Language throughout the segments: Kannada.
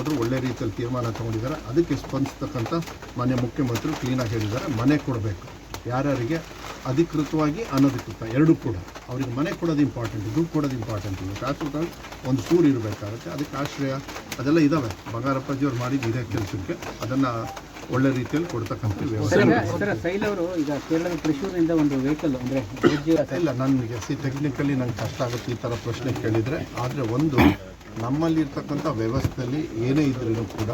ಅವರು ಒಳ್ಳೆ ರೀತಿಯಲ್ಲಿ ತೀರ್ಮಾನ ತಗೊಂಡಿದ್ದಾರೆ. ಅದಕ್ಕೆ ಸ್ಪಂದಿಸ್ತಕ್ಕಂಥ ಮಾನ್ಯ ಮುಖ್ಯಮಂತ್ರಿ ಕ್ಲೀನಾಗಿ ಹೇಳಿದ್ದಾರೆ. ಮನೆ ಕೊಡಬೇಕು. ಯಾರ್ಯಾರಿಗೆ? ಅಧಿಕೃತವಾಗಿ ಅನಧಿಕೃತ. ಎರಡೂ ಕೂಡ. ಅವರಿಗೆ ಮನೆ ಕೊಡೋದು ಇಂಪಾರ್ಟೆಂಟ್ ದುಡ್ಡು ಕೊಡೋದು ಇಂಪಾರ್ಟೆಂಟ್ ಇಲ್ಲ ಶಾಶ್ವತವಾಗಿ ಒಂದು ಸೂರು ಇರಬೇಕಾಗುತ್ತೆ. ಅದಕ್ಕೆ ಆಶ್ರಯ ಅದೆಲ್ಲ ಇದ್ದಾವೆ ಬಂಗಾರಪ್ಪಾಜಿಯವ್ರು ಮಾಡಿದ ಇದೇ ಕೆಲಸಕ್ಕೆ ಅದನ್ನು ಒಳ್ಳೆ ರೀತಿಯಲ್ಲಿ ಕೊಡ್ತಕ್ಕಂಥ ಅವರು ಈಗ ಕೇರಳದ ತ್ರಿಶೂರಿನಿಂದ ಒಂದು ವೆಹಿಕಲ್ ಅಂದ್ರೆ ಇಲ್ಲ ನನಗೆ ಸಿ ಟೆಕ್ನಿಕಲಿ ನಂಗೆ ಕಷ್ಟ ಆಗುತ್ತೆ ಈ ಥರ ಪ್ರಶ್ನೆ ಕೇಳಿದರೆ. ಆದರೆ ಒಂದು ನಮ್ಮಲ್ಲಿರ್ತಕ್ಕಂಥ ವ್ಯವಸ್ಥೆಯಲ್ಲಿ ಏನೇ ಇದ್ರೂ ಕೂಡ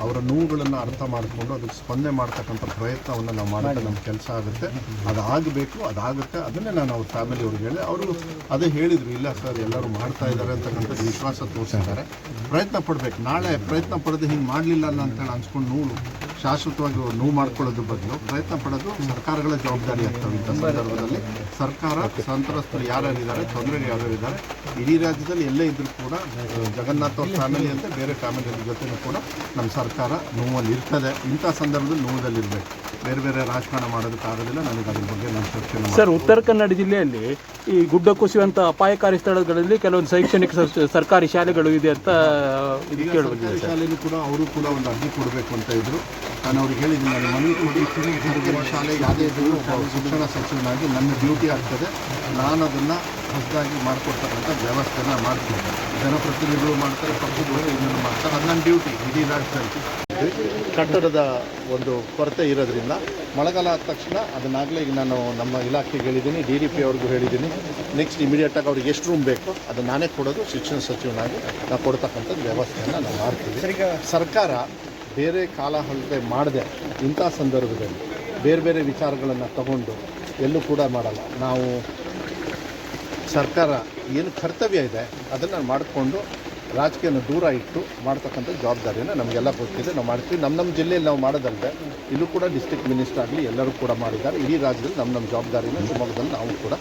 ಅವರ ನೋವುಗಳನ್ನು ಅರ್ಥ ಮಾಡಿಕೊಂಡು ಅದಕ್ಕೆ ಸ್ಪಂದನೆ ಮಾಡ್ತಕ್ಕಂಥ ಪ್ರಯತ್ನವನ್ನು ನಾವು ಮಾಡಿದ್ರೆ ನಮ್ಮ ಕೆಲಸ ಆಗುತ್ತೆ. ಅದಾಗಬೇಕು ಅದಾಗುತ್ತೆ. ಅದನ್ನೇ ನಾನು ಅವ್ರ ಫ್ಯಾಮಿಲಿ ಅವ್ರಿಗೆ ಹೇಳಿ ಅವರು ಅದೇ ಹೇಳಿದರು ಇಲ್ಲ ಸರ್ ಎಲ್ಲರೂ ಮಾಡ್ತಾ ಇದ್ದಾರೆ ಅಂತಕ್ಕಂಥ ವಿಶ್ವಾಸ ತೋರಿಸಿದ್ದಾರೆ. ಪ್ರಯತ್ನ ಪಡಬೇಕು. ನಾಳೆ ಪ್ರಯತ್ನ ಪಡೆದು ಹಿಂಗೆ ಮಾಡಲಿಲ್ಲ ಅಂತೇಳಿ ಅನ್ಸ್ಕೊಂಡು ನೋವು ಶಾಶ್ವತವಾಗಿ ನೋವು ಮಾಡ್ಕೊಳ್ಳೋದ್ರ ಬದಲು ಪ್ರಯತ್ನ ಪಡೋದು ಸರ್ಕಾರಗಳ ಜವಾಬ್ದಾರಿ ಆಗ್ತವೆ ಇಂಥ ಸಂದರ್ಭದಲ್ಲಿ. ಸರ್ಕಾರ ಸಂತ್ರಸ್ತರು ಯಾರ್ಯಾರಿದ್ದಾರೆ ತೊಂದರೆ ಯಾರ್ಯಾರಿದ್ದಾರೆ ಇಡೀ ರಾಜ್ಯದಲ್ಲಿ ಎಲ್ಲೇ ಇದ್ರೂ ಕೂಡ ಜಗನ್ನಾಥ್ ಅವ್ರ ಫ್ಯಾಮಿಲಿ ಅಂತ ಬೇರೆ ಫ್ಯಾಮಿಲಿ ಜೊತೆನೂ ಕೂಡ ನಮ್ಮ ಸರ್ಕಾರ ನೋವಲ್ಲಿ ಇರ್ತದೆ. ಇಂಥ ಸಂದರ್ಭದಲ್ಲಿ ನೋವದಲ್ಲಿರಬೇಕು ಬೇರೆ ಬೇರೆ ರಾಜಕಾರಣ ಮಾಡೋದಕ್ಕಾಗೋದಿಲ್ಲ ನನಗೆ ಅದ್ರ ಬಗ್ಗೆ ನಾನು ಚರ್ಚೆ ಸರ್ ಉತ್ತರ ಕನ್ನಡ ಜಿಲ್ಲೆಯಲ್ಲಿ ಈ ಗುಡ್ಡ ಕುಸಿಯುವಂಥ ಅಪಾಯಕಾರಿ ಸ್ಥಳಗಳಲ್ಲಿ ಕೆಲವೊಂದು ಶೈಕ್ಷಣಿಕ ಸರ್ಕಾರಿ ಶಾಲೆಗಳು ಇದೆ ಅಂತ ಶಾಲೆಯಲ್ಲೂ ಕೂಡ ಅವರು ಕೂಡ ಒಂದು ಅರ್ಜಿ ಕೊಡಬೇಕು ಅಂತ ಇದ್ರು. ನಾನು ಅವ್ರಿಗೆ ಹೇಳಿದ್ದೀನಿ ನಾನು ಮನವಿ ಕೊಡಿ ಶಾಲೆ ಯಾವುದೇ ಇದ್ದರೂ ಶಿಕ್ಷಣ ಸಚಿವನಾಗಿ ನನ್ನ ಡ್ಯೂಟಿ ಆಗ್ತದೆ. ನಾನು ಅದನ್ನು ಹೊಸದಾಗಿ ಮಾಡಿಕೊಡ್ತಕ್ಕಂಥ ವ್ಯವಸ್ಥೆನ ಮಾಡ್ತೀನಿ. ಜನಪ್ರತಿನಿಧಿಗಳು ಮಾಡ್ತಾರೆ ಪಕ್ಷಗಳು ಇದನ್ನು ಮಾಡ್ತಾರೆ. ಅದು ನನ್ನ ಡ್ಯೂಟಿ ಇಡೀ ರಾಜ್ಯದಲ್ಲಿ ಕಟ್ಟಡದ ಒಂದು ಕೊರತೆ ಇರೋದ್ರಿಂದ ಮಳೆಗಾಲ ಆದ ತಕ್ಷಣ ಅದನ್ನಾಗಲೇ ಈಗ ನಾನು ನಮ್ಮ ಇಲಾಖೆಗೆ ಹೇಳಿದ್ದೀನಿ ಡಿ ಡಿ ಪಿ ಅವ್ರಿಗೂ ಹೇಳಿದ್ದೀನಿ. ನೆಕ್ಸ್ಟ್ ಇಮಿಡಿಯೇಟಾಗಿ ಅವ್ರಿಗೆ ಎಷ್ಟು ರೂಮ್ ಬೇಕು ಅದು ನಾನೇ ಕೊಡೋದು ಶಿಕ್ಷಣ ಸಚಿವನಾಗಿ ನಾವು ಕೊಡ್ತಕ್ಕಂಥದ್ದು ವ್ಯವಸ್ಥೆಯನ್ನು ನಾವು ಮಾಡ್ತೀವಿ. ಸರ್ಕಾರ ಬೇರೆ ಕಾಲ ಹಳತೆ ಮಾಡದೆ ಇಂಥ ಸಂದರ್ಭದಲ್ಲಿ ಬೇರೆ ಬೇರೆ ವಿಚಾರಗಳನ್ನು ತಗೊಂಡು ಎಲ್ಲೂ ಕೂಡ ಮಾಡಲ್ಲ. ನಾವು ಸರ್ಕಾರ ಏನು ಕರ್ತವ್ಯ ಇದೆ, ಅದನ್ನು ಮಾಡಿಕೊಂಡು ರಾಜಕೀಯನ ದೂರ ಇಟ್ಟು ಮಾಡ್ತಕ್ಕಂಥ ಜವಾಬ್ದಾರಿಯನ್ನು ನಮಗೆಲ್ಲ ಗೊತ್ತಿದೆ. ನಾವು ಮಾಡ್ತೀವಿ. ನಮ್ಮ ನಮ್ಮ ಜಿಲ್ಲೆಯಲ್ಲಿ ನಾವು ಮಾಡೋದಲ್ಲದೆ ಇಲ್ಲೂ ಕೂಡ ಡಿಸ್ಟ್ರಿಕ್ಟ್ ಮಿನಿಸ್ಟರ್ ಆಗಲಿ ಎಲ್ಲರೂ ಕೂಡ ಮಾಡಿದ್ದಾರೆ. ಇಡೀ ರಾಜ್ಯದಲ್ಲಿ ನಮ್ಮ ನಮ್ಮ ಜವಾಬ್ದಾರಿನ ಶಿವಮೊಗ್ಗದಲ್ಲಿ ನಾವು ಕೂಡ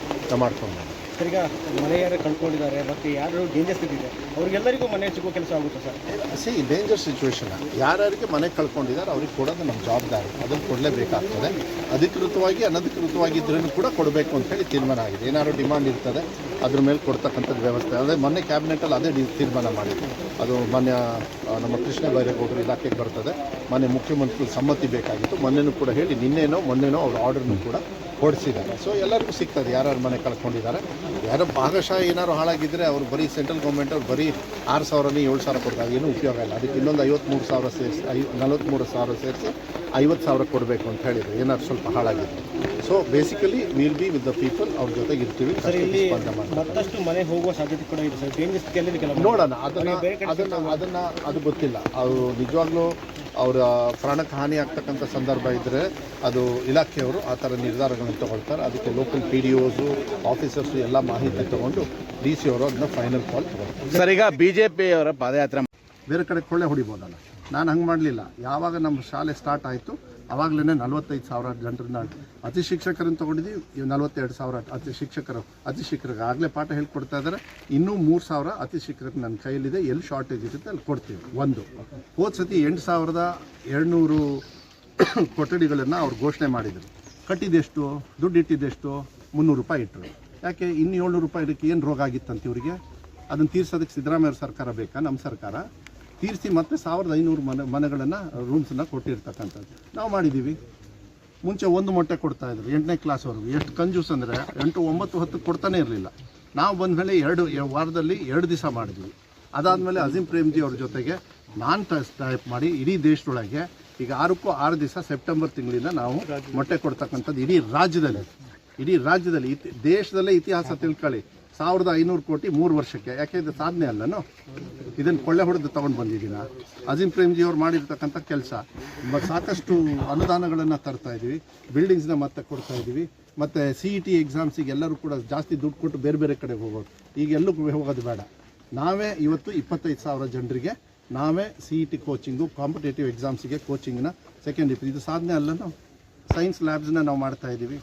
ಮಾಡ್ಕೊಂಡು ಸರ್ ಈಗ ಮನೆ ಯಾರು ಕಳ್ಕೊಂಡಿದ್ದಾರೆ, ಮತ್ತು ಯಾರು ಡೇಂಜರ್ ಸ್ಥಿತಿ ಇದೆ? ಅವ್ರಿಗೆಲ್ಲರಿಗೂ ಮನೆ ಸಿಗೋ ಕೆಲಸ ಆಗುತ್ತೆ ಸರ್? ಸಿ ಡೇಂಜರ್ ಸಿಚುವೇಶನ್ ಯಾರ್ಯಾರಿಗೆ ಮನೆ ಕಳ್ಕೊಂಡಿದ್ದಾರೆ ಅವ್ರಿಗೆ ಕೊಡೋದು ನಮ್ಮ ಜವಾಬ್ದಾರಿ. ಅದನ್ನು ಕೊಡಲೇಬೇಕಾಗ್ತದೆ. ಅಧಿಕೃತವಾಗಿ ಅನಧಿಕೃತವಾಗಿ ಇದ್ರೂ ಕೂಡ ಕೊಡಬೇಕು ಅಂತೇಳಿ ತೀರ್ಮಾನ ಆಗಿದೆ. ಏನಾದ್ರು ಡಿಮಾಂಡ್ ಇರ್ತದೆ, ಅದ್ರ ಮೇಲೆ ಕೊಡ್ತಕ್ಕಂಥದ್ದು ವ್ಯವಸ್ಥೆ. ಅದೇ ಮೊನ್ನೆ ಕ್ಯಾಬಿನೆಟಲ್ಲಿ ಅದೇ ತೀರ್ಮಾನ ಮಾಡಿದ್ದು ಅದು ಮೊನ್ನೆ ನಮ್ಮ ಕೃಷ್ಣ ಬೈರೇಗೌಡರು ಇಲಾಖೆಗೆ ಬರ್ತದೆ. ಮೊನ್ನೆ ಮುಖ್ಯಮಂತ್ರಿ ಸಮ್ಮತಿ ಬೇಕಾಗಿತ್ತು. ಮೊನ್ನೆನೂ ಕೂಡ ಹೇಳಿ, ನಿನ್ನೆನೋ, ಮೊನ್ನೆನೋ ಅವ್ರ ಆರ್ಡರ್ನು ಕೂಡ ಕೊಡಿಸಿದ್ದಾರೆ. ಸೊ ಎಲ್ಲರಿಗೂ ಸಿಗ್ತದೆ ಯಾರ್ಯಾರು ಮನೆ ಕಳ್ಕೊಂಡಿದ್ದಾರೆ. ಯಾರೋ ಭಾಗಶಃ ಏನಾದ್ರು ಹಾಳಾಗಿದ್ದರೆ ಅವ್ರು ಬರೀ ಸೆಂಟ್ರಲ್ ಗೌರ್ಮೆಂಟ್ ಅವ್ರು ಬರೀ ಆರು ಸಾವಿರನೇ ಏಳು ಸಾವಿರ ಕೊಡ್ತಾರೆ. ಏನೂ ಉಪಯೋಗ ಇಲ್ಲ. ಅದಕ್ಕೆ ಇನ್ನೊಂದು ಐವತ್ತ್ಮೂರು ಸಾವಿರ ಸೇರಿಸಿ ಐ ನಲವತ್ತ್ಮೂರು ಸಾವಿರ ಸೇರಿಸಿ ಐವತ್ತು ಸಾವಿರ ಕೊಡಬೇಕು ಅಂತ ಹೇಳಿದ್ರು. ಏನಾದ್ರು ಸ್ವಲ್ಪ ಹಾಳಾಗಿತ್ತು so basically will be with the people ಅವ್ರ ಜೊತೆಗೆ ಇರ್ತೀವಿ. ಮತ್ತಷ್ಟು ಮನೆ ಹೋಗುವ ಸಾಧ್ಯತೆ ಕೂಡ ಇದೆ ಸರ್. ನೋಡೋಣ. ಅದನ್ನು ಅದನ್ನು ಅದನ್ನ ಅದು ಗೊತ್ತಿಲ್ಲ. ಅವರು ನಿಜವಾಗ್ಲೂ ಅವರ ಪ್ರಾಣಕ್ಕೆ ಹಾನಿ ಆಗ್ತಕ್ಕಂಥ ಸಂದರ್ಭ ಇದ್ದರೆ ಅದು ಇಲಾಖೆಯವರು ಆ ಥರ ನಿರ್ಧಾರಗಳನ್ನು ತಗೊಳ್ತಾರೆ. ಅದಕ್ಕೆ local P D Os officers ಎಲ್ಲ ಮಾಹಿತಿ ತಗೊಂಡು ಡಿ ಸಿ ಅವರು ಅದನ್ನ ಫೈನಲ್ ಕಾಲ್ ತಗೊಳ್ತಾರೆ. ಸರ್ ಈಗ ಪಿಯವರ ಪಾದಯಾತ್ರೆ ಬೇರೆ ಕಡೆ ಕೊಳ್ಳೆ ಹೊಡಿಬೋದಲ್ಲ. ನಾನು ಹಂಗೆ ಮಾಡಲಿಲ್ಲ. ಯಾವಾಗ ನಮ್ಮ ಶಾಲೆ ಸ್ಟಾರ್ಟ್ ಆಯಿತು ಆವಾಗಲೇ ನಲ್ವತ್ತೈದು ಸಾವಿರ ಜನರನ್ನ ಅತಿ ಶಿಕ್ಷಕರನ್ನು ತೊಗೊಂಡಿದ್ದೀವಿ. ಇವ್ ನಲ್ವತ್ತೆರಡು ಸಾವಿರ ಅತಿ ಶಿಕ್ಷಕರು ಅತಿ ಶಿಕ್ಷಕರು ಆಗಲೇ ಪಾಠ ಹೇಳ್ಕೊಡ್ತಾ ಇದ್ದಾರೆ. ಇನ್ನೂ ಮೂರು ಸಾವಿರ ಅತಿ ಶಿಕ್ಷಕರು ನನ್ನ ಕೈಯಲ್ಲಿದೆ. ಎಲ್ಲಿ ಶಾರ್ಟೇಜ್ ಇರುತ್ತೆ ಅಲ್ಲಿ ಕೊಡ್ತೀವಿ. ಒಂದು, ಹೋದ ಸತಿ ಎಂಟು ಸಾವಿರದ ಏಳ್ನೂರು ಕೊಠಡಿಗಳನ್ನು ಅವ್ರು ಘೋಷಣೆ ಮಾಡಿದರು. ಕಟ್ಟಿದ್ದೆಷ್ಟು ದುಡ್ಡು ಇಟ್ಟಿದ್ದೆಷ್ಟು ಮುನ್ನೂರು ರೂಪಾಯಿ ಇಟ್ಟರು ಯಾಕೆ? ಇನ್ನು ಏಳ್ನೂರು ರೂಪಾಯಿ ಇದಕ್ಕೆ ಏನು ರೋಗ ಆಗಿತ್ತಂತ ಇವರಿಗೆ? ಅದನ್ನು ತೀರ್ಸೋದಕ್ಕೆ ಸಿದ್ದರಾಮಯ್ಯ ಸರ್ಕಾರ ಬೇಕಾ? ನಮ್ಮ ಸರ್ಕಾರ? ತೀರಿಸಿ ಮತ್ತೆ ಸಾವಿರದ ಐನೂರು ಮನೆ ಮನೆಗಳನ್ನು ರೂಮ್ಸನ್ನು ಕೊಟ್ಟಿರ್ತಕ್ಕಂಥದ್ದು. ನಾವು ಮಾಡಿದ್ದೀವಿ. ಮುಂಚೆ ಒಂದು ಮೊಟ್ಟೆ ಕೊಡ್ತಾ ಇದ್ರು, ಎಂಟನೇ ಕ್ಲಾಸ್ವರೆಗೂ ಎಷ್ಟು ಕಂಜೂಸ್ ಅಂದರೆ ಎಂಟು, ಒಂಬತ್ತು, ಹತ್ತು ಕೊಡ್ತಾನೆ ಇರಲಿಲ್ಲ. ನಾವು ಬಂದ ಮೇಲೆ ಎರಡು ವಾರದಲ್ಲಿ ಎರಡು ದಿವಸ ಮಾಡಿದ್ವಿ. ಅದಾದಮೇಲೆ ಅಜೀಂ ಪ್ರೇಮ್ಜಿ ಅವ್ರ ಜೊತೆಗೆ ನಾನು ಟೈಪ್ ಮಾಡಿ ಇಡೀ ದೇಶದೊಳಗೆ ಈಗ ಆರಕ್ಕೂ ಆರು ದಿವಸ ಸೆಪ್ಟೆಂಬರ್ ತಿಂಗಳಿಂದ ನಾವು ಮೊಟ್ಟೆ ಕೊಡ್ತಕ್ಕಂಥದ್ದು ಇಡೀ ರಾಜ್ಯದಲ್ಲಿ. ಇಡೀ ರಾಜ್ಯದಲ್ಲಿ ಇತಿ ದೇಶದಲ್ಲೇ ಇತಿಹಾಸ ತಿಳ್ಕೊಳ್ಳಿ ಸಾವಿರದ ಐನೂರು ಕೋಟಿ ಮೂರು ವರ್ಷಕ್ಕೆ. ಯಾಕೆ ಇದು ಸಾಧನೆ ಅಲ್ಲನು? ಇದನ್ನು ಕೊಳ್ಳೆ ಹೊಡೆದು ತಗೊಂಡು ಬಂದಿದ್ದೀನಿ ಅಜಿನ್ ಪ್ರೇಮ್ಜಿ ಅವ್ರು ಮಾಡಿರ್ತಕ್ಕಂಥ ಕೆಲಸ. ಸಾಕಷ್ಟು ಅನುದಾನಗಳನ್ನು ತರ್ತಾ ಇದ್ದೀವಿ ಬಿಲ್ಡಿಂಗ್ಸ್ನ ಮತ್ತೆ ಕೊಡ್ತಾ ಇದ್ದೀವಿ ಮತ್ತು ಸಿ ಇ ಟಿ ಎಕ್ಸಾಮ್ಸಿಗೆ ಎಲ್ಲರೂ ಕೂಡ ಜಾಸ್ತಿ ದುಡ್ಡು ಕೊಟ್ಟು ಬೇರೆ ಬೇರೆ ಕಡೆ ಹೋಗೋದು ಈಗ ಎಲ್ಲೂ ಹೋಗೋದು ಬೇಡ. ನಾವೇ ಇವತ್ತು ಇಪ್ಪತ್ತೈದು ಸಾವಿರ ಜನರಿಗೆ ನಾವೇ C E T coaching competitive ಎಕ್ಸಾಮ್ಸಿಗೆ ಕೋಚಿಂಗ್ನ ಸೆಕೆಂಡ್ ಇದು ಸಾಧನೆ ಅಲ್ಲನು ಸೈನ್ಸ್ ಲ್ಯಾಬ್ಸ್ನ ನಾವು ಮಾಡ್ತಾ ಇದ್ದೀವಿ